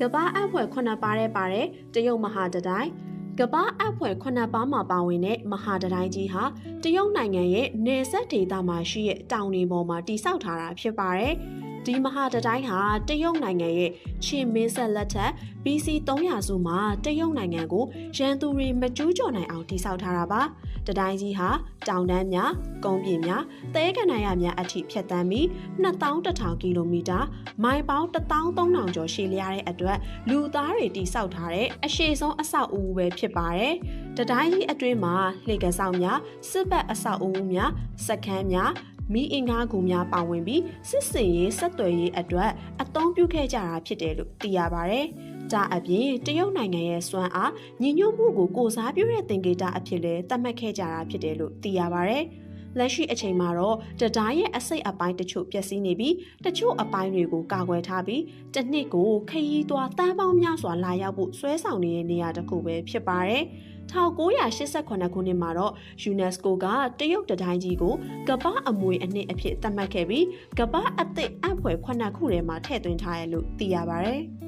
ကပ္ပအပ်ဖွဲ့ခုနှစ်ပါးတဲ့ပါတဲ့တရုတ်မဟာတတိုင်းကပ္ပအပ်ဖွဲ့ခုနှစ်ပါးမှာပါဝင်တဲ့မဟာတတိုင်းကြီးဟာတရုတ်နိုင်ငံရဲ့နယ်စပ်ဒေသမှာရှိတဲ့တောင်တွေပေါ်မှာတည်ဆောက်ထားတာဖြစ်ပါတယ်။ ဒီမဟာတတိုင်းဟာတရုတ်နိုင်ငံရဲ့ချင်းမင်းဆက်လက်ထက် BC 300စုမှာတရုတ်နိုင်ငံကိုရန်သူတွေမကျူးကျော်နိုင်အောင်တည်ဆောက်ထားတာပါ။တတိုင်းကြီးဟာတောင်တန်းများ၊ကုန်းပြင်များ၊သဲကန္နာရများအထိဖြတ်တန်းပြီး2100ကီလိုမီတာမိုင်ပေါင်း13000ကျော်ရှည်လျားတဲ့အတွက်လူသားတွေတိစောက်ထားတဲ့အရှိဆုံးအဆောက်အဦပဲဖြစ်ပါတယ်။တတိုင်းကြီးအတွင်းမှာလှေကဆောက်များစစ်ဘက်အဆောက်အဦများစက်ခန်းများ မိအင်္ဂါကူများပါဝင်ပြီးစစ်စင်ရေးဆက်သွယ်ရေးအတွက်အသုံးပြုခဲ့ကြတာဖြစ်တယ်လို့သိရပါတယ်။ဒါအပြင်တရုတ်နိုင်ငံရဲ့စွမ်းအားညီညွတ်မှုကိုကိုစားပြုတဲ့သင်္ကေတအဖြစ်လဲသတ်မှတ်ခဲ့ကြတာဖြစ်တယ်လို့သိရပါတယ်။ လက်ရှိအချိန်မှာတော့တဒါရဲ့အစိတ်အပိုင်းတချို့ပျက်စီးနေပြီးတချို့အပိုင်းတွေကိုကာကွယ်ထားပြီးတစ်နှစ်ကိုခရီးသွားတန်းပေါင်းများစွာလာရောက်ဖို့ဆွဲဆောင်နေတဲ့နေရာတစ်ခုပဲဖြစ်ပါတယ်။1988ခုနှစ်မှာတော့ UNESCO ကတရုတ်တတိုင်းကြီးကိုကမ္ဘာအမွေအနှစ်အဖြစ်သတ်မှတ်ခဲ့ပြီးကမ္ဘာအသစ်အဖွဲခုနှစ်ခုထဲမှာထည့်သွင်းထားရလို့သိရပါတယ်။